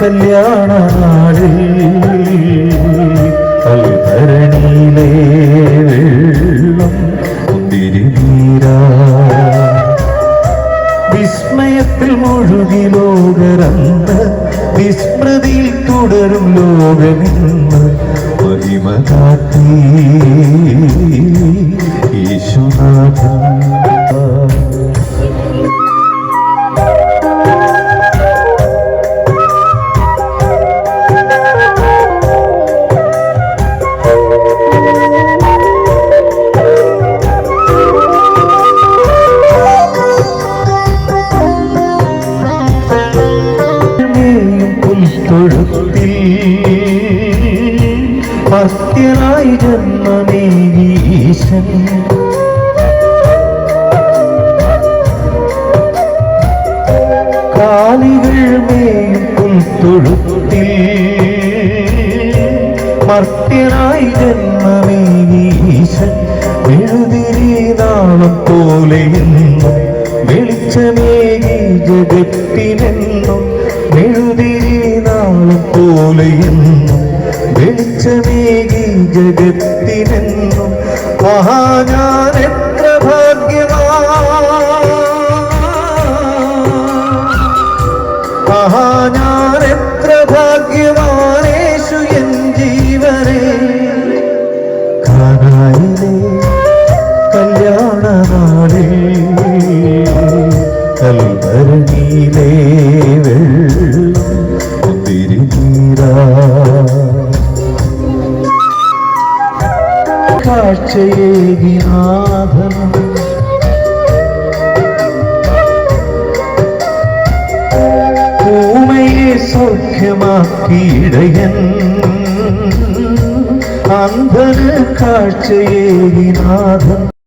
കല്യാണ നാളിൽ കൽഭരണിയിലെ നീരാ വിസ്മയത്തിൽ മുഴുകി ലോകരന്ത വിസ്മൃതിയിൽ തുടരും ലോകമിന്ന് മഹിമ കാട്ടി. ഈശ്വനാഥൻ പുൽത്തൊഴുത്തിൽ ഭക്തനായി ജന്മമേകീശൻ കാലികൾ മേയും തൊഴുത്തിൽ മർത്യനായി ജന്മമേകീശൻ എഴുതിരി നാളം പോലെ വെളിച്ചമേകി ജഗത്തിനെന്നും എഴുതി പോലെയെന്നും ജഗത്തിനെന്നും മഹാഞാൻ ഭാഗ്യമാ. മഹാഞാൻ കാഴ്ചയേകി നാഥൻ ഊമയെ സൗഖ്യമാക്കിയിടയൻ. അന്ധന് കാഴ്ചയേകി നാഥൻ